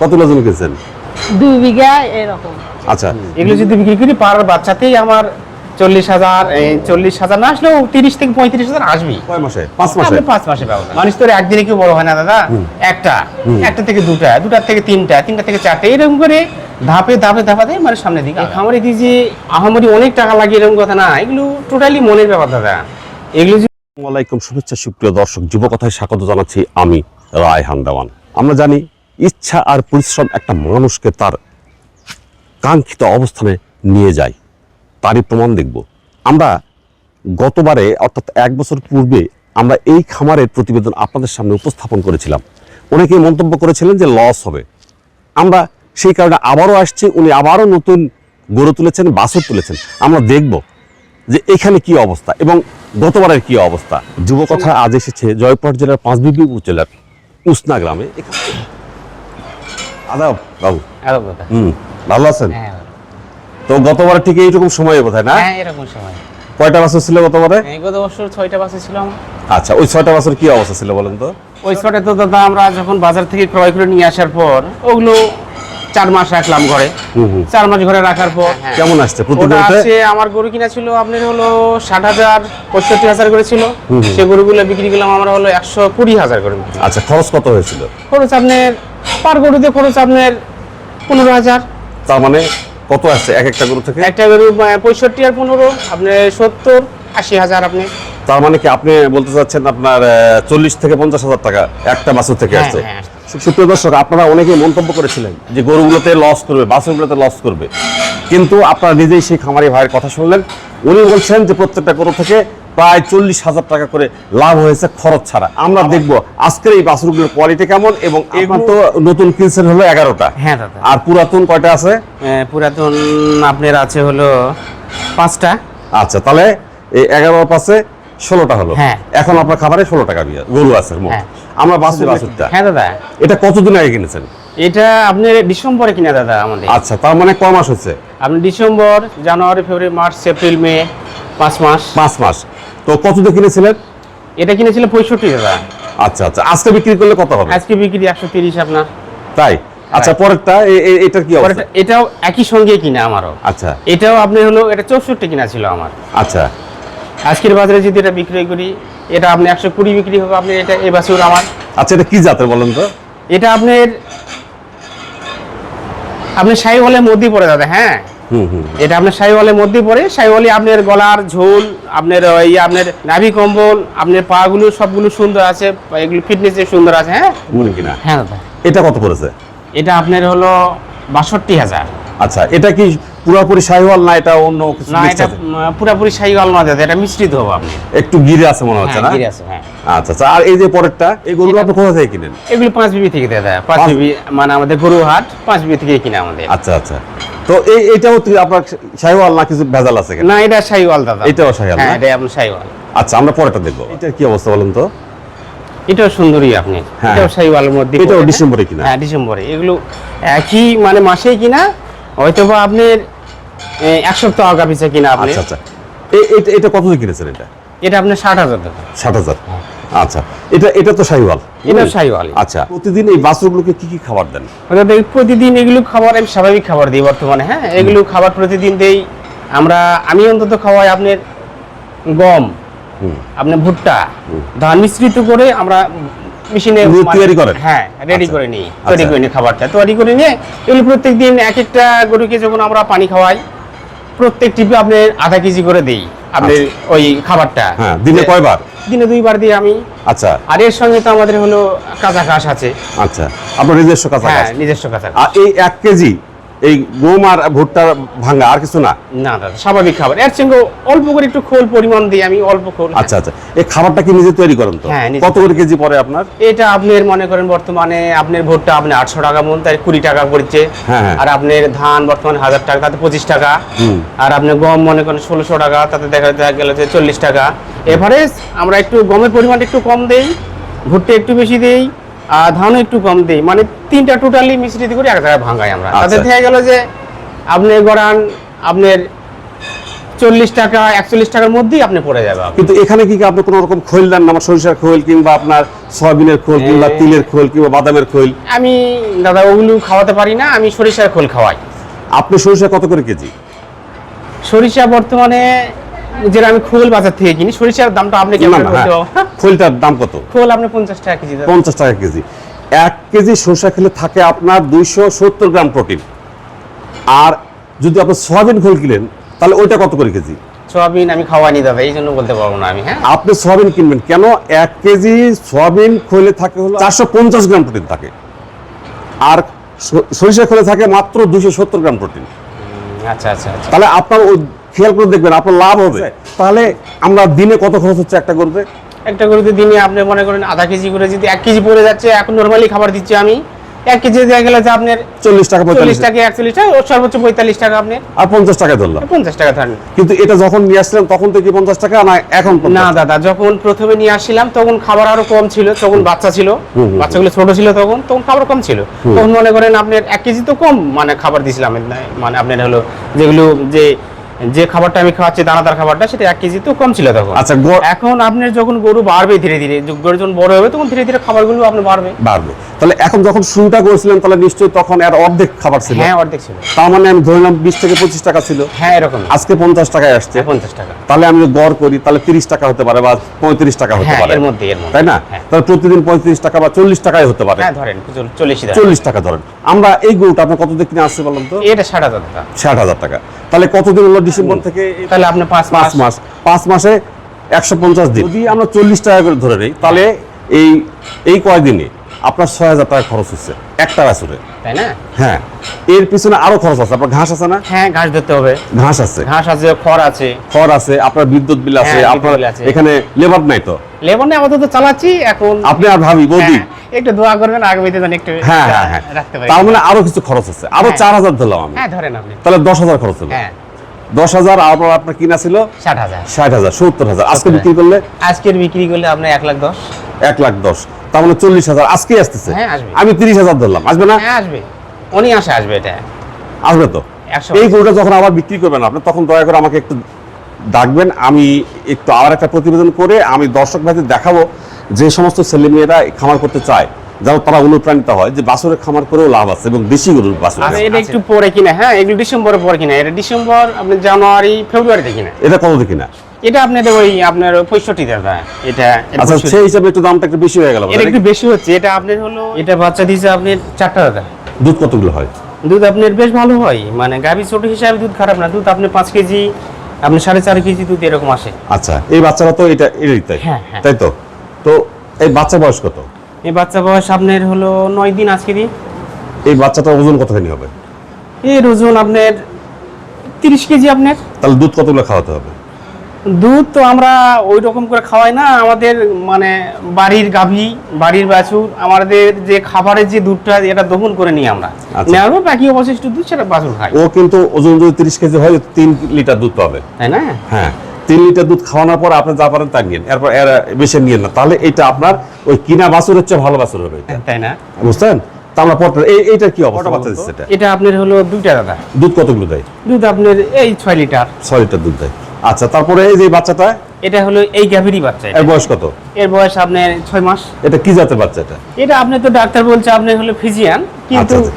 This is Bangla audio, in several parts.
কতগুলো জমি কিনছেন? দুই বিঘা এরকম। আচ্ছা। এগুলো যদি বিক্রি করি পার বাচ্চাতেই আমার চল্লিশ হাজার চল্লিশ হাজার না আসলেও তিরিশ থেকে পঁয়ত্রিশ হাজার আসবেই। কয় মাসে? পাঁচ মাসে? আপনি পাঁচ মাসে পাবো মানুষ তো একদিনে কেউ বড় হয় না দাদা। একটা। একটা থেকে দুটা দুটার থেকে তিনটা তিনটা থেকে চারটা এরকম করে ধাপে ধাপে ধাপাতে মানে সামনের দিকে এই খামারে দিয়ে যে আহামরি অনেক টাকা লাগে এরকম কথা না এগুলো টোটালি মনের ব্যাপার দাদা। এগুলো যে আসসালামু আলাইকুম শুভেচ্ছা সুপ্রিয় দর্শক যুবকথায় স্বাগত জানাচ্ছি আমি রায়হান দেওয়ান। আমরা জানি ইচ্ছা আর পরিশ্রম একটা মানুষকে তার কাঙ্ক্ষিত অবস্থানে নিয়ে যায়। তারই প্রমাণ দেখব। আমরা গতবারে, অর্থাৎ এক বছর পূর্বে, আমরা এই খামারের প্রতিবেদন আপনাদের সামনে উপস্থাপন করেছিলাম। অনেকেই মন্তব্য করেছিলেন যে লস হবে। আমরা সেই কারণে আবারও আসছি, উনি আবারও নতুন গড়ে তুলেছেন বাসও তুলেছেন। আমরা দেখব যে এখানে কি অবস্থা এবং গতবারের কি অবস্থা। যুবকথা আজ এসেছে জয়পুর জেলার পাঁচবিবি উপজেলার উসনা গ্রামে। আদাব বাবু। এত কথা হুম ভালো আছেন? হ্যাঁ তো গতবারে ঠিক এইরকম সময় না? হ্যাঁ এরকম সময়। কয়টা বছর ছিল গতবারে? গত বছর ছয়টা আচ্ছা ওই ছয়টা বছর কি অবস্থা ছিল বলেন তো? ওই ছয়টা তো দাদা আমরা যখন বাজার থেকে ক্রয় করে নিয়ে আসার পর ওগুলো চার মাস রাখলাম ঘরে। চার মাস ঘরে রাখার পর। কেমন আসছে হ্যাঁ। আছে আমার গরু কিনা ছিল আপনার হলো ষাট হাজার পঁয়ষট্টি হাজার করে ছিল। সে গরুগুলো বিক্রি করলাম আমরা হলো একশো কুড়ি হাজার করে আচ্ছা খরচ কত হয়েছিল? খরচ আপনার পার গরুতে খরচ আপনার পনেরো হাজার। তার মানে কত আসছে এক একটা গরু থেকে? একটা গরু পঁয়ষট্টি আর পনেরো আপনার সত্তর আশি হাজার আপনি। তার মানে কি আপনি বলতে চাচ্ছেন আপনার চল্লিশ থেকে পঞ্চাশ হাজার টাকা একটা বাছুর থেকে হ্যাঁ, আসছে? হ্যাঁ। সুপ্রিয় দর্শক আপনারা অনেকেই মন্তব্য করেছিলেন যে গরুগুলোতে লস করবে বাছুরগুলোতে লস করবে। কিন্তু আপনারা নিজেই সেই খামারি ভাইয়ের কথা শুনলেন। উনি বলছেন যে প্রত্যেকটা গরু থেকে প্রায় চল্লিশ হাজার টাকা করে লাভ হয়েছে খরচ ছাড়া। আমরা দেখব আজকের এই বাছুরগুলোর কোয়ালিটি কেমন এবং এগুলো তো নতুন কিনছেন হলো এগারোটা। হ্যাঁ দাদা। আর পুরাতন কয়টা আছে? পুরাতন আপনার আছে হলো পাঁচটা। আচ্ছা তাহলে এই এগারো পাশে ষোলোটা হলো। হ্যাঁ। এখন আপনার খাবারে ষোলো টাকা বিয়া গরু আছে হ্যাঁ। আমরা বাছুর বাছুরটা হ্যাঁ দাদা। এটা কতদিন আগে কিনেছেন? এটা আপনি ডিসেম্বরে কিনা দাদা আমাদের। আচ্ছা তার মানে ক মাস হচ্ছে আপনি December January February March April May পাঁচ মাস। পাঁচ মাস। তো কত কিনেছিলেন? এটা কিনেছিল পঁয়ষট্টি দাদা আচ্ছা আচ্ছা। আজকে বিক্রি করলে কত হবে? আজকে বিক্রি একশো তিরিশ আপনার। তাই? আচ্ছা পরেরটা এ- এ- কি অবস্থা? এটাও একই সঙ্গে কিনা আমারও। আচ্ছা। এটাও আপনি হলো এটা চৌষট্টি কিনা ছিল আমার। আচ্ছা। আজকের বাজারে যদি এটা বিক্রি করি এটা আপনি একশো কুড়ি বিক্রি হবে আপনি এটা এ বছর আমার। আচ্ছা এটা কি জাতের বলেন তো? এটা আপনার আপনি সাইওয়ালের মধ্যেই পড়ে দাদা হ্যাঁ? এটা আপনার সাইওয়ালের মধ্যেই পড়ে। সাইওয়ালি আপনার গলার ঝোল আপনার ওই আপনার নাভি কম্বল আপনার পাগুলো সবগুলো সুন্দর আছে এগুলো ফিটনেস সুন্দর আছে হ্যাঁ? কিনা? হ্যাঁ দাদা। এটা কত পড়েছে? এটা আপনার হলো বাষট্টি হাজার। আচ্ছা এটা কি পুরোপুরি শাহিওয়াল না এটা অন্য কিছু না এটা? পুরাপুরি সাইওয়াল না দাদা এটা মিশ্রিত হবে আপনি। একটু গিরে আছে মনে হচ্ছে হ্যাঁ, না? গিরে আছে, হ্যাঁ। আচ্ছা আচ্ছা আর এই যে পরেরটা এই গরুগুলো আপনি কোথা থেকে কিনেন? এগুলো পাঁচ বিবি থেকে দাদা পাঁচ বিবি মানে আমাদের গরু হাট পাঁচ বিবি থেকে কিনা আমাদের। আচ্ছা আচ্ছা। তো এই এইটাও তুই আপনার শাহিওয়াল না কিছু ভেজাল আছে না এটা সাইওয়াল দাদা। এটাও শাহিওয়াল হ্যাঁ এটা আপনার সাইওয়াল আচ্ছা আমরা পরেরটা দেখব। এটার কি অবস্থা বলেন তো? এটাও সুন্দরী আপনি। হ্যাঁ। এটাও সাইওয়ালের মধ্যে এটাও ডিসেম্বরে কিনা? হ্যাঁ ডিসেম্বরে। এগুলো একই মানে মাসেই কিনা হয়তো বা আপনার এক সপ্তাহ আগা পিছিয়ে কিনা আপনি। আচ্ছা আচ্ছা। এটা কত কিনেছেন এটা? এটা আপনার ষাট হাজার টাকা ষাট হাজার। আচ্ছা এটা এটা তো শাহিওয়াল এটাও সাইওয়াল আচ্ছা প্রতিদিন এই বাছুরগুলোকে কি কি খাবার দেন? প্রতিদিন এগুলো খাবার আমি স্বাভাবিক খাবার দিই বর্তমানে হ্যাঁ? এগুলো খাবার প্রতিদিন দেই। আমরা আমি অন্তত খাওয়াই আপনার গম আপনার ভুট্টা ধান মিশ্রিত করে আমরা মেশিনে তৈরি করেন? হ্যাঁ রেডি আচ্ছা। করে নিই তৈরি আচ্ছা। করে নিই খাবারটা। তৈরি করে নিয়ে এগুলো প্রত্যেক দিন এক একটা গরুকে যখন আমরা পানি খাওয়াই প্রত্যেক টিপে আপনি আধা কেজি করে দিই। আপনি ওই খাবারটা হ্যাঁ দিনে কয়বার দিনে দুইবার দিই আমি আচ্ছা আর এর সঙ্গে তো আমাদের হলো কাঁচা ঘাস আছে আচ্ছা আপনার নিজস্ব কাঁচা হ্যাঁ ঘাস। নিজস্ব কাঁচা ঘাস। আর এই এক কেজি এই গম আর ভুট্টা ভাঙা আর কিছু না? না দাদা স্বাভাবিক খাবার। এর সঙ্গে অল্প করে একটু খোল পরিমাণ দিই আমি অল্প খোল আচ্ছা আচ্ছা। এই খাবারটা কি নিজে তৈরি করেন তো? হ্যাঁ, কত করে কেজি পড়ে আপনার? এটা আপনার মনে করেন বর্তমানে আপনার ভুট্টা আপনি আটশো টাকা মন তাই কুড়ি টাকা পড়ছে। হ্যাঁ, হ্যাঁ। আর আপনার ধান বর্তমানে হাজার টাকা তাতে পঁচিশ টাকা। আর আপনার গম মনে করেন ষোলোশো টাকা তাতে দেখা গেল যে চল্লিশ টাকা। এভারেজ আমরা একটু গমের পরিমাণ একটু কম দেই ভুট্টা একটু বেশি দেই ধানও একটু কম দেই। মানে তিনটা টোটালি মিশ্রিত করে এক জায়গায় ভাঙাই আমরা। তাতে আচ্ছা। দেখা গেল যে আপনি গড়ান আপনার চল্লিশ টাকা একচল্লিশ টাকার মধ্যেই আপনি পড়ে যাবে কিন্তু এখানে কি কি আপনি কোনো রকম খোল দেন না? আমার সরিষার খোল কিংবা আপনার সয়াবিনের খোল কিংবা তিলের খোল কিংবা বাদামের খোল? আমি দাদা ওগুলো খাওয়াতে পারি না আমি সরিষার খোল খাওয়াই। আপনি সরিষা কত করে কেজি? সরিষা বর্তমানে যেটা আমি খোল বাজার থেকে কিনি সরিষার দামটা আপনি কেমন হ্যাঁ। পারব? খৈলটার দাম কত? খোল আপনি পঞ্চাশ টাকা কেজি দাদা। পঞ্চাশ টাকা কেজি। এক কেজি সরষা খেলে থাকে আপনার দুইশো সত্তর গ্রাম প্রোটিন। আর যদি আপনি সয়াবিন খোল কিনেন তাহলে ওইটা কত করে কেজি? সোয়াবিন আমি খাওয়াইনি দাদা এই জন্য বলতে পারব না আমি হ্যাঁ। আপনি সয়াবিন কিনবেন কেন? এক কেজি সয়াবিন খোলে থাকে হলো চারশো পঞ্চাশ গ্রাম প্রোটিন থাকে। আর সরিষা খোলে থাকে মাত্র দুইশো সত্তর গ্রাম প্রোটিন। আচ্ছা আচ্ছা আচ্ছা। তাহলে আপনার খেয়াল করে দেখবেন আপনার লাভ হবে। তাহলে আমরা দিনে কত খরচ হচ্ছে একটা করতে একটা গরুতে দিনে আপনি মনে করেন আধা কেজি করে যদি এক কেজি পড়ে যাচ্ছে এখন নর্মালি খাবার দিচ্ছি আমি। এক কেজি দেওয়া গেলে যে আপনার চল্লিশ টাকা চল্লিশ টাকা একচল্লিশ টাকা সর্বোচ্চ পঁয়তাল্লিশ টাকা আপনি আর পঞ্চাশ টাকা ধরলাম। পঞ্চাশ টাকা ধরেন। কিন্তু এটা যখন নিয়ে আসছিলেন তখন থেকে পঞ্চাশ টাকা না এখন না 50 দাদা যখন প্রথমে নিয়ে আসছিলাম তখন খাবার আরও কম ছিল তখন বাচ্চা ছিল। বাচ্চাগুলো ছোট ছিল তখন তখন খাবার কম ছিল। তখন মনে করেন আপনার এক কেজি তো কম মানে খাবার দিছিলাম মানে আপনার হলো যেগুলো যে যে খাবারটা আমি খাওয়াচ্ছি দানাদার খাবারটা সেটা এক কেজি তো কম ছিল তখন। আচ্ছা এখন আপনার যখন গরু বাড়বে ধীরে ধীরে গরু যখন বড় হবে তখন ধীরে ধীরে খাবারগুলো আপনার বাড়বে। বাড়বে। তাহলে এখন যখন শুরুটা করেছিলেন তাহলে নিশ্চয়ই তখন এর অর্ধেক খাবার ছিল। হ্যাঁ অর্ধেক ছিল। তার মানে আমি ধরে ধরলাম বিশ থেকে পঁচিশ টাকা ছিল। হ্যাঁ এরকম। আজকে পঞ্চাশ টাকায় আসছে। পঞ্চাশ টাকা। তাহলে আমি গড় করি তাহলে তিরিশ টাকা হতে পারে বা পঁয়ত্রিশ টাকা হতে হ্যাঁ পারে। এর মধ্যে এর মধ্যে তাই না? হ্যাঁ। তাহলে প্রতিদিন পঁয়ত্রিশ টাকা বা চল্লিশ টাকায় হতে পারে। হ্যাঁ ধরেন চল্লিশ চল্লিশ টাকা ধরেন। আমরা এই গরুটা আপনার কত দিয়ে কিনে আসছে বললাম তো? এটা ষাট হাজার টাকা। ষাট হাজার টাকা। তাহলে কতদিন হলো ডিসেম্বর থেকে? তাহলে আপনি পাঁচ পাঁচ মাস। পাঁচ মাসে একশো পঞ্চাশ দিন। যদি আমরা চল্লিশ টাকা করে ধরে নিই তাহলে এই এই কয়দিনে? আপনার ছয় হাজার টাকা খরচ হচ্ছে একটা বাছুরে। তাই না? হ্যাঁ এর পিছনে আরও খরচ আছে আপনার ঘাস আছে না? হ্যাঁ ঘাস ধরতে হবে। ঘাস আছে। ঘাস আছে খড় আছে। খড় আছে আপনার বিদ্যুৎ বিল আছে হ্যাঁ, আপনার এখানে লেবার নাই তো? লেবনে আপাতত চালাচ্ছি এখন আপনি আর ভাবি বৌদি। হ্যাঁ, একটু দোয়া করবেন আগামীতে যেন একটু হ্যাঁ হ্যাঁ হ্যাঁ। তার মানে আরও কিছু খরচ আছে। আরও হ্যাঁ। চার হাজার ধরলাম আমি। হ্যাঁ ধরেন আপনি। তাহলে দশ হাজার খরচ হলো। হ্যাঁ। দশ হাজার আপনার আপনার কিনা ছিল? ষাট হাজার। ষাট হাজার সত্তর হাজার। আজকে বিক্রি করলে? আজকের বিক্রি করলে আপনার এক লাখ দশ। এক লাখ দশ। তার মানে চল্লিশ হাজার। আজকে আসতেছে। হ্যাঁ, আমি তিরিশ হাজার ধরলাম। আসবে না? হ্যাঁ আসবে। উনি আসে আসবে এটা। আসবে তো? এই গরুটা যখন আবার বিক্রি করবেন আপনি তখন দয়া করে আমাকে একটু ডাকবেন। আমি একটু আবার একটা প্রতিবেদন করে আমি দর্শক ভাইদের দেখাবো যে সমস্ত ছেলেমেয়েরা খামার করতে চায় যেন তারা অনুপ্রাণিত হয় যে বাছুরের খামার করেও লাভ আছে এবং দেশি গরুর বাছুর আচ্ছা এটা একটু পরে কিনা? হ্যাঁ এগুলো ডিসেম্বরে পরে কিনা? এটা ডিসেম্বর আপনি জানুয়ারি ফেব্রুয়ারিতে কিনা? এটা কত দেখি না এটা আপনাদের ওই আপনার পঁয়ষট্টি টাকা এটা আচ্ছা সেই হিসাবে একটু দামটা একটু বেশি হয়ে গেল এটা একটু বেশি হচ্ছে। এটা আপনার হলো এটা বাচ্চা দিয়েছে আপনার চারটা দাদা। দুধ কতগুলো হয়? দুধ আপনার বেশ ভালো হয়। মানে গাভী ছোট হিসাবে দুধ খারাপ না। দুধ আপনি পাঁচ কেজি আপনি সাড়ে চার কেজি দুধ এরকম আসে। আচ্ছা এই বাচ্চারা তো এটা এরই তাই। হ্যাঁ, হ্যাঁ। তাই তো? তো এই বাচ্চা বয়স কত? এই বাচ্চা বয়স আপনার হলো নয় দিন আজকে দিন। এই বাচ্চাটার ওজন কতখানি হবে? এর ওজন আপনার তিরিশ কেজি আপনার। তাহলে দুধ কতগুলো খাওয়াতে হবে? দুধ তো আমরা ওই রকম করে খাওয়াই না আমাদের মানে বাড়ির গাভী বাড়ির বাছুর আমাদের যে খাবারের যে দুধটা এটা দহন করে নিই আমরা। আচ্ছা। নেওয়ার পর বাকি অবশিষ্ট দুধ সেটা বাছুর খাই ও কিন্তু ওজন যদি তিরিশ কেজি হয় তিন লিটার দুধ পাবে। তাই না? হ্যাঁ তিন লিটার দুধ খাওয়ানোর পর আপনি যা পারেন তা নিন এরপর এর বেশি নিয়েন না। তাহলে এটা আপনার ওই কিনা বাছুর হচ্ছে ভালো বাছুর হবে তাই না? বুঝছেন? তা আমরা পটল এই এইটা কি অবস্থা বাচ্চা দিচ্ছে এটা এটা আপনার হলো দুইটা দাদা। দুধ কতগুলো দেয়? দুধ আপনার এই ছয় লিটার। ছয় লিটার দুধ দেয়। আচ্ছা তারপরে এই যে বাচ্চাটা এটা হলো এই গাভীরই বাচ্চা এর বয়স কত? এর বয়স আপনার ছয় মাস। এটা কি জাতের বাচ্চা এটা? এটা আপনি তো ডাক্তার বলছে আপনি হলো ফিজিয়ান কিন্তু আচ্ছা আচ্ছা।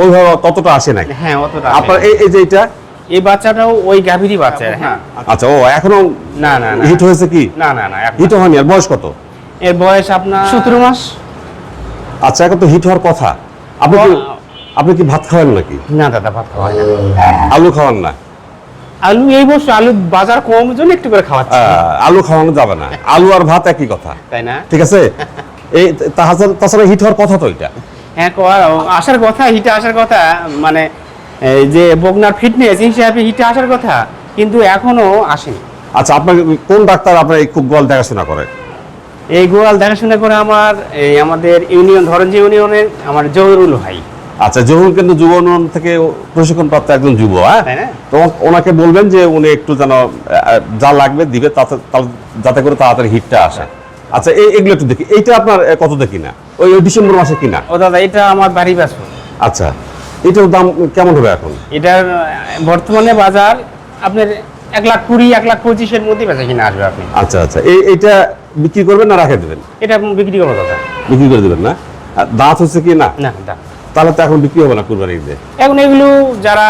ওইভাবে ততটা আসে নাই? হ্যাঁ অতটা আপনার এই এই যে এটা এই বাচ্চাটাও ওই গাভীরই বাচ্চা হ্যাঁ। আচ্ছা ও এখনও না না না। হিট হয়েছে কি? না না না এখন- হিট হয়নি আর বয়স কত? এর বয়স আপনার সতেরো মাস। আচ্ছা এখন তো হিট হওয়ার কথা। আপনি কি আপনি কি ভাত খাওয়ান নাকি? না দাদা ভাত খাওয়া যায় না। আলু খাওয়ান না? আলু এই বছর আলু বাজার কম জন্য একটু করে খাওয়াচ্ছি। আলু খাওয়ানো যাবে না। আলু আর ভাত একই কথা। তাই না? ঠিক আছে? এই তাছাড়া হিট হওয়ার কথা তো এটা। হ্যাঁ কর- আসার কথা হিটে আসার কথা মানে এই যে বগনার ফিটনেস হিসাবে হিটে আসার কথা কিন্তু এখনও আসেনি। আচ্ছা আপনার কোন ডাক্তার আপনার এই খুব গল দেখাশোনা করে? এই গোয়াল দেখাশোনা করে আমার এই আমাদের ইউনিয়ন ধরঞ্জি ইউনিয়নের আমার জহুরুল ভাই। আচ্ছা জহুর কিন্তু যুব উন্নয়ন থেকে প্রশিক্ষণ প্রাপ্ত একজন যুব হ্যাঁ? তো ওনাকে বলবেন যে উনি একটু যেন যা লাগবে দিবে তাতে যাতে করে তাড়াতাড়ি হিটটা আসে। আচ্ছা এই এগুলো একটু দেখি। এইটা আপনার আহ, কত দেখি না ওই ডিসেম্বর মাসে কিনা? ও দাদা এটা আমার বাড়ি বাসু আচ্ছা এটার দাম কেমন হবে এখন? এটার বর্তমানে বাজার আপনার এক লাখ কুড়ি এক লাখ পঁচিশের মধ্যে বেচা কিনা আসবে আপনি। আচ্ছা আচ্ছা এই এইটা বিক্রি করবেন না রাখে দেবেন? এটা বিক্রি করব দাদা। বিক্রি করে দেবেন না? দাঁত হচ্ছে কি না? না দা তাহলে তো এখন বিক্রি হবে না কুরবানি ঈদে। এখন এগুলো যারা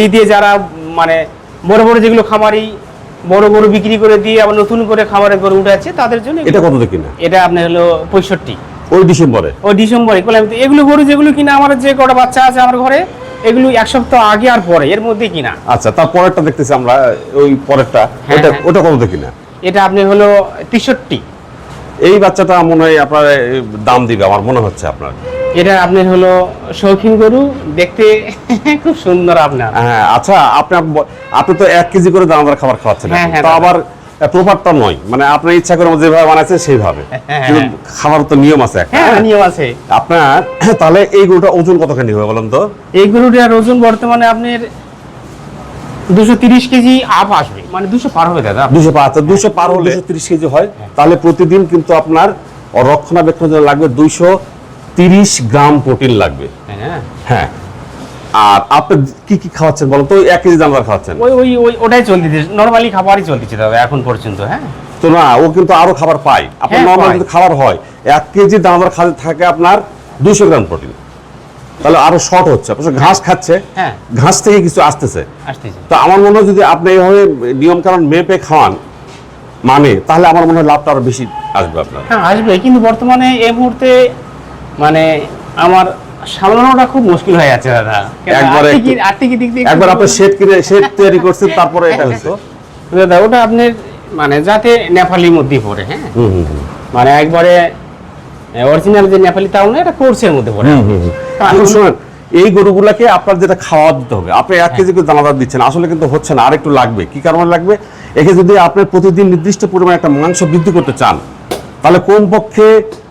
এই দিয়ে যারা মানে বড় বড় যেগুলো খামারি বড় গরু বিক্রি করে দিয়ে আবার নতুন করে খামারে গরু উঠাচ্ছে তাদের জন্য এটা কত কিনা? এটা আপনার হলো পঁয়ষট্টি। ওই ডিসেম্বরে? ও ডিসেম্বরে। এগুলো গরু যেগুলো কিনা আমার যে কটা বাচ্চা আছে আমার ঘরে এগুলো এক সপ্তাহ আগে আর পরে এর মধ্যে কিনা। আচ্ছা তার পরেরটা দেখতেছি আমরা ওই পরেরটা। হ্যাঁ, ওটা হ্যাঁ। ওটা কত কিনা? এটা আপনি হলো তেষট্টি। এই বাচ্চাটা মনে হয় আপনার দাম দিবে আমার মনে হচ্ছে আপনার। এটা আপনার হলো শৌখিন গরু দেখতে খুব সুন্দর আপনার। হ্যাঁ আচ্ছা আপনি আপ- আপনি তো এক কেজি করে দানাদার খাবার খাওয়াচ্ছেন হ্যাঁ। হ্যাঁ, তো আবার প্রপারটা নয়। মানে আপনার ইচ্ছা করে যেভাবে বানাচ্ছেন সেইভাবে। হ্যাঁ। খাবার তো নিয়ম আছে হ্যাঁ নিয়ম আছে। আপনার তাহলে এই গরুটা ওজন কতখানি হবে বলেন তো? এই গরুটার ওজন বর্তমানে আপনার দুশো তিরিশ কেজি আপ আসবে। মানে দুশো পার হবে দাদা। দুশো পাঁচ দুশো পার হলে দুশো তিরিশ কেজি হয়। তাহলে প্রতিদিন কিন্তু আপনার রক্ষণাবেক্ষণের জন্য লাগবে দুইশো তিরিশ গ্রাম প্রোটিন লাগবে। হ্যাঁ হ্যাঁ। আর আপনি কি কি খাওয়াচ্ছেন বলেন তো? ওই এক কেজি দানাদার খাওয়াচ্ছেন। ওই ওই ওই ওটাই চলতেছে। নর্মালি খাবারই চলতেছে দাদা এখন পর্যন্ত হ্যাঁ? তো না ও কিন্তু আরও খাবার পায়। আপনার হ্যাঁ, নর্মাল পায়। যদি খাবার হয়। এক কেজি দানাদার খাদ্য থাকে আপনার দুশো গ্রাম প্রোটিন। তাহলে আরও শর্ট হচ্ছে। অবশ্য ঘাস খাচ্ছে। হ্যাঁ। ঘাস থেকে কিছু আসতেছে। আসতেছে। তো আমার মনে হয় যদি আপনি এইভাবে নিয়ম কারণ মেপে খাওয়ান মানে তাহলে আমার মনে হয় লাভটা আরও বেশি আসবে আপনার। হ্যাঁ আসবে। কিন্তু বর্তমানে এই মুহূর্তে মানে আমার সামলানোটা খুব মুশকিল হয়ে যাচ্ছে দাদা। একবারে একটু- একবার আপনি শেড কিনে শেড তৈরি করছেন তারপরে এটা হচ্ছে দাদা ওটা আপনার মানে যাতে নেপালির মধ্যে পড়ে হ্যাঁ। মানে একবারে অরিজিনাল যে নেপালি তাও না এটা কোর্সের মধ্যে পড়ে। এখন শুনেন এই গরুগুলাকে আপনার যেটা খাওয়া দিতে হবে আপনি এক কেজি করে দানাদার দিচ্ছেন আসলে কিন্তু হচ্ছে না আরেকটু লাগবে। কি কারণে লাগবে? একে যদি আপনি প্রতিদিন নির্দিষ্ট পরিমাণে একটা মাংস বৃদ্ধি করতে চান তাহলে কমপক্ষে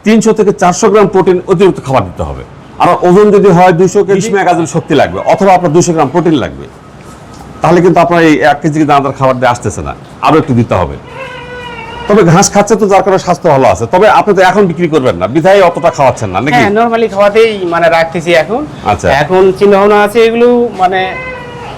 তিনশো থেকে চারশো গ্রাম প্রোটিন অতিরিক্ত খাবার দিতে হবে? আর ওজন যদি হয় দুশো কেজি মেগাজুল শক্তি লাগবে অথবা আপনার দুশো গ্রাম প্রোটিন লাগবে। তাহলে কিন্তু আপনার এই এক কেজি দানাদার খাবার দিয়ে আসতেছে না আরও একটু দিতে হবে। তবে ঘাস খাচ্ছে তো যার কারণে স্বাস্থ্য ভালো আছে। তবে আপনি তো এখন বিক্রি করবেন না বিধায় অতটা খাওয়াচ্ছেন না নাকি? হ্যাঁ নরমালি খাওয়াতেই মানে রাখতেছি এখন। আচ্ছা। এখন চিন্তা ভাবনা আছে এগুলো মানে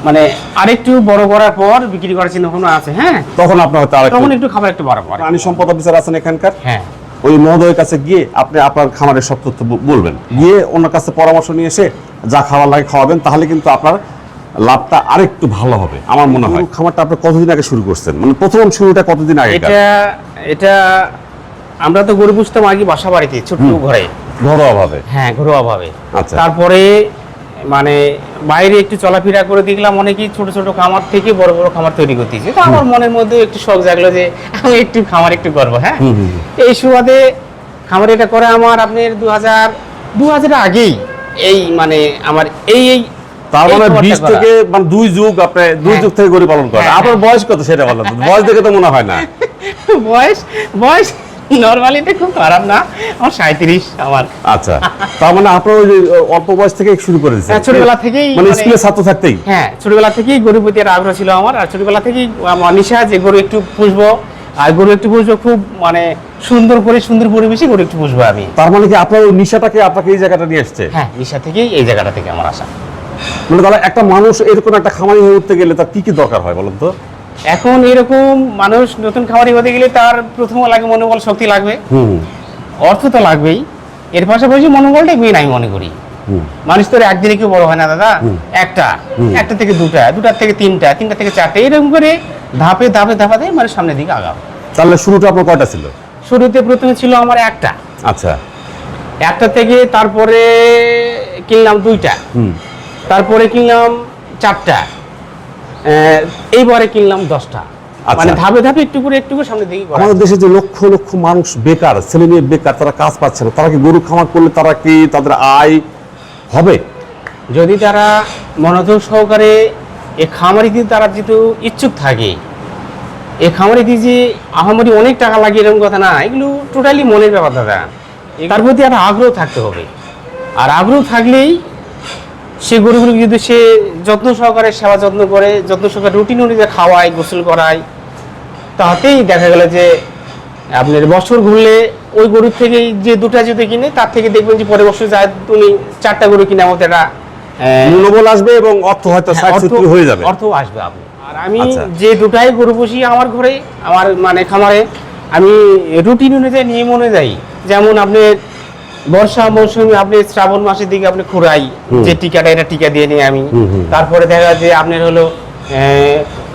মানে আরেকটু বড় করার পর বিক্রি করার চিন্তা ভাবনা আছে হ্যাঁ? তখন আপনার হয়তো আরেকটু তখন একটু খাবার একটু বাড়াবো। প্রাণী সম্পদ অফিসার আছেন এখানকার। হ্যাঁ। ওই মহোদয়ের কাছে গিয়ে আপনি আপনার খামারের সব তথ্য বলবেন। গিয়ে ওনার কাছে পরামর্শ নিয়ে এসে যা খাবার লাগে খাওয়াবেন তাহলে কিন্তু আপনার লাভটা আরেকটু ভালো হবে আমার মনে হয়। খামারটা আপনি কতদিন আগে শুরু করছেন? মানে প্রথম শুরুটা কতদিন আগে এটা এটা আমরা তো গরু পুষতাম আগে বাসা বাড়িতে ছোট্ট ঘরে। ঘরোয়া ভাবে। হ্যাঁ ঘরোয়া ভাবে। আচ্ছা। তারপরে মানে বাইরে একটু চলাফেরা করে দেখলাম অনেকেই ছোট ছোট খামার থেকে বড় বড় খামার তৈরি করতেছে। তো আমার মনের মধ্যে একটু শখ জাগলো যে আমি একটু খামার একটু করব হ্যাঁ। এই সুবাদে খামার এটা করে আমার আপনার দু হাজার দু হাজার আগেই এই মানে আমার এই এই তার মানে বিশ থেকে মানে দুই যুগ আপনি দুই হ্যাঁ। যুগ থেকে গরু পালন করেন। হ্যাঁ, আপনার বয়স কত সেটা বলেন। বয়স দেখে তো মনে হয় না। বয়স বয়স নর্মালিতে খুব খারাপ না আমার সাঁত্রিশ আমার। আচ্ছা তার মানে আপনার ওই অল্প বয়স থেকে শুরু করে দিয়েছেন হ্যাঁ, ছোটবেলা থেকেই মানে মানে- স্কুলে ছাত্র থাকতেই। হ্যাঁ ছোটবেলা থেকেই প্রতি আগ্রহ ছিল আমার আর ছোটবেলা থেকেই আমার নিশা যে গরু একটু পুষবো আর গরু একটু পুষবো খুব মানে সুন্দর করে সুন্দর পরিবেশে গরু একটু পুষবো আমি। তার মানে কি আপনার ওই নিশাটাকে আপনাকে এই জায়গাটা নিয়ে আসছে হ্যাঁ নিশা থেকেই এই জায়গাটা থেকে আমার আসা। মানে তাহলে একটা মানুষ এরকম একটা খামারি হয়ে উঠতে গেলে তার কি কি দরকার হয় বলুন তো? এখন এরকম মানুষ নতুন খামারি হতে গেলে তার প্রথম লাগে মনোবল শক্তি লাগবে। অর্থ তো লাগবেই। এর পাশাপাশি মনোবলটাই মেন আমি মনে করি। মানুষ তো একদিনে কেউ বড় হয় না দাদা। একটা। একটা থেকে দুটা দুটার থেকে তিনটা তিনটা থেকে চারটা এরকম করে ধাপে ধাপে ধাপাতে মানে সামনের দিকে আগাও। তাহলে শুরুটা আপনার কয়টা ছিল? শুরুতে প্রথমে ছিল আমার একটা। আচ্ছা। একটা থেকে তারপরে কিনলাম দুইটা। তারপরে কিনলাম চারটা। এইবারে কিনলাম দশটা। আচ্ছা। মানে ধাপে ধাপে একটু করে একটু করে সামনের দিকে। আমাদের দেশে যে লক্ষ লক্ষ মানুষ বেকার ছেলে মেয়ে বেকার তারা কাজ পাচ্ছে না। তারা কি গরু খামার করলে তারা কি তাদের আয় হবে? যদি তারা মনোযোগ সহকারে এ খামারিতে তারা যেহেতু ইচ্ছুক থাকে এ খামারিতে যে আহামরি অনেক টাকা লাগে এরকম কথা না এগুলো টোটালি মনের ব্যাপার দাদা। তার প্রতি একটা আগ্রহ থাকতে হবে। আর আগ্রহ থাকলেই সে গরুগুলো যদি সে যত্ন সহকারে সেবা যত্ন করে যত্ন সহকারে রুটিন অনুযায়ী খাওয়ায় গোসল করায় তাতেই দেখা গেল যে আপনার বছর ঘুরলে ওই গরুর থেকেই যে দুটা যদি কিনে তার থেকে দেখবেন যে পরের বছর যায় তুমি চারটা গরু কিনে মতো একটা মনোবল আসবে এবং অর্থ হয়তো হ্যাঁ, হয়ে যাবে অর্থ আসবে আপনি আর আমি আচ্ছা। যে দুটাই গরু পুষি আমার ঘরে আমার মানে খামারে আমি রুটিন অনুযায়ী নিয়ম অনুযায়ী যেমন আপনি বর্ষা মৌসুমে আপনি শ্রাবণ মাসের দিকে আপনি খুঁড়াই যে টিকাটা এটা টিকা দিয়ে নিই আমি। তারপরে দেখা যায় যে আপনার হলো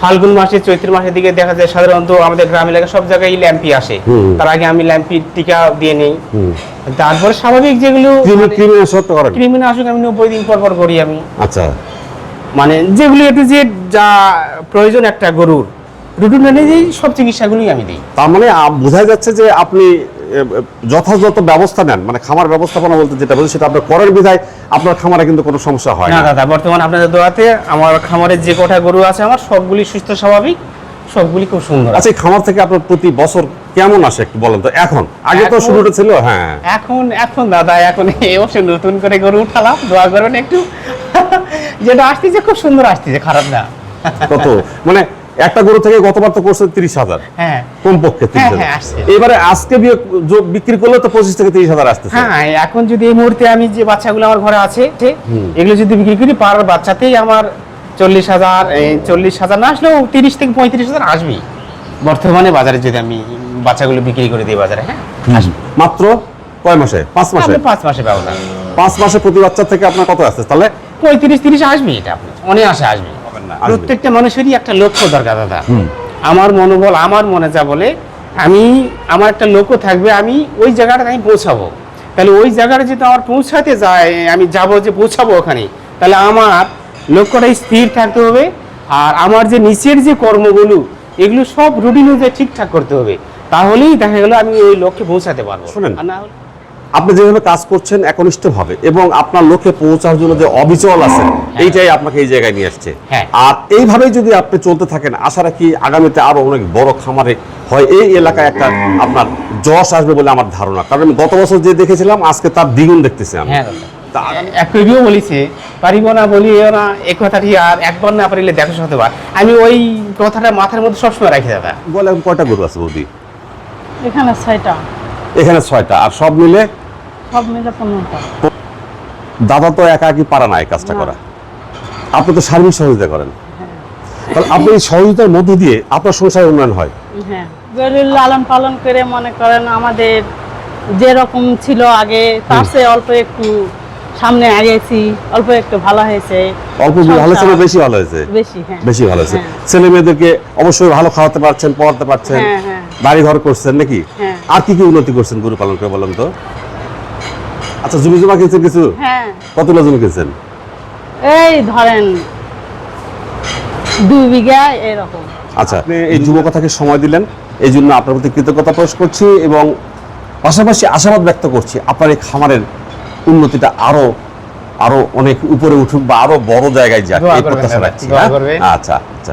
ফাল্গুন মাসে চৈত্র মাসের দিকে দেখা যায় সাধারণত আমাদের গ্রাম এলাকা সব জায়গায় ল্যাম্পি আসে। তার আগে আমি ল্যাম্পি টিকা দিয়ে নিই। তারপরে স্বাভাবিক যেগুলো কৃমি কৃমিনাশক কৃমিনাশক আমি নব্বই দিন পর পর করি আমি। আচ্ছা। মানে যেগুলি একটু যে যা প্রয়োজন একটা গরুর রুটিন অনুযায়ী সব চিকিৎসাগুলোই আমি দিই। তার মানে বোঝা যাচ্ছে যে আপনি যথাযথ ব্যবস্থা নেন মানে খামার ব্যবস্থাপনা বলতে যেটা বলছি সেটা আপনার করার বিধায় আপনার খামারে কিন্তু কোনো সমস্যা হয় না দাদা বর্তমান আপনাদের দোয়াতে আমার খামারের যে কটা গরু আছে আমার সবগুলি সুস্থ স্বাভাবিক সবগুলি খুব সুন্দর আচ্ছা এই খামার থেকে আপনার প্রতি বছর কেমন আসে একটু বলেন তো? এখন? আগে তো শুরুটা ছিল হ্যাঁ। এখন এখন দাদা এখন এই বছর নতুন করে গরু উঠালাম দোয়া করবেন একটু। যেটা আসতেছে খুব সুন্দর আসতেছে খারাপ না। কত? মানে একটা গরু থেকে গতবার তো করছে তিরিশ হাজার। হ্যাঁ। কমপক্ষে হ্যাঁ, হ্যাঁ। এবারে আজকে বিক্রি করলে তো পঁচিশ থেকে তিরিশ হাজার আসতেছে। হ্যাঁ এখন যদি এই মুহূর্তে আমি যে বাচ্চাগুলো আমার ঘরে আছে এগুলো যদি বিক্রি করি পার বাচ্চাতেই আমার চল্লিশ হাজার চল্লিশ হাজার না আসলেও তিরিশ থেকে পঁয়ত্রিশ হাজার আসবেই। বর্তমানে বাজারে যদি আমি বাচ্চাগুলো বিক্রি করে দিই বাজারে হ্যাঁ আসবে। মাত্র কয় মাসে? পাঁচ মাসে? পাঁচ মাসে ব্যবধান পাঁচ মাসে প্রতি বাচ্চা থেকে আপনার কত আসছে? তাহলে পঁয়ত্রিশ তিরিশ আসবে এটা আপনি অনেক আসে আসবে। প্রত্যেকটা মানুষেরই একটা লক্ষ্য দরকার দাদা। আমার মনোবল আমার মনে যা বলে আমি আমার একটা লক্ষ্য থাকবে আমি ওই জায়গাটা আমি পৌঁছাবো। তাহলে ওই জায়গাটা যদি আমার পৌঁছাতে যায় আমি যাব যে পৌঁছাবো ওখানে তাহলে আমার লক্ষ্যটা স্থির থাকতে হবে আর আমার যে নিচের যে কর্মগুলো এগুলো সব রুটিন অনুযায়ী ঠিকঠাক করতে হবে। তাহলেই দেখা গেল আমি ওই লক্ষ্যে পৌঁছাতে পারব। শোনেন। না আপনি যেভাবে কাজ করছেন একনিষ্ঠ ভাবে এবং আপনার লক্ষ্যে পৌঁছার জন্য যে অবিচল আছেন এইটাই আপনাকে এই জায়গায় নিয়ে আসছে। হ্যাঁ। আর এইভাবেই যদি আপনি চলতে থাকেন আশা রাখি আগামীতে আরও অনেক বড় খামারে হয় এই এলাকায় একটা আপনার যশ আসবে বলে আমার ধারণা। কারণ আমি গত বছর যে দেখেছিলাম আজকে তার দ্বিগুণ দেখতেছি আমি। হ্যাঁ এক কবিও বলিছে পারিব না বলিও না এ কথাটি আর একবার না পারিলে দেখো শতবার আমি ওই কথাটা মাথার মধ্যে সবসময় রাখি দাদা। বলে কয়টা গরু আছে বৌদি? এখানে ছয়টা। এখানে ছয়টা আর সব মিলে সব মিলে পনেরোটা দাদা তো একা একই পারা না এই কাজটা করা। আপনি তো সার্বিক সহযোগিতা করেন। তাহলে আপনি এই সহযোগিতার মধ্য দিয়ে আপনার সংসারের উন্নয়ন হয়। হ্যাঁ। গরুর লালন পালন করে মনে করেন আমাদের যেরকম ছিল আগে তার চেয়ে অল্প একটু সামনে আগেছি অল্প একটু ভালো হয়েছে। অল্প ভালো ছিল সংসার বেশি ভালো হয়েছে। বেশি হ্যাঁ। বেশি ভালো হয়েছে। হ্যাঁ। ছেলে মেয়েদেরকে অবশ্যই ভালো খাওয়াতে পারছেন পড়াতে পারছেন হ্যাঁ, হ্যাঁ। বাড়ি ঘর করছেন নাকি। আর কি কি উন্নতি করছেন গরু পালন করে বলেন তো? আচ্ছা জমি জমা কিনছেন কিছু? হ্যাঁ। কতগুলো জমি কিনছেন? এই ধরেন দুই বিঘা এরকম। আচ্ছা আপনি এই যুবকথাকে সময় দিলেন এই জন্য আপনার প্রতি কৃতজ্ঞতা প্রকাশ করছি এবং পাশাপাশি আশাবাদ ব্যক্ত করছি আপনার এই খামারের উন্নতিটা আরও আরও অনেক উপরে উঠুক বা আরও বড় জায়গায় যাক এই প্রত্যাশা রাখছি হ্যাঁ? আচ্ছা আচ্ছা।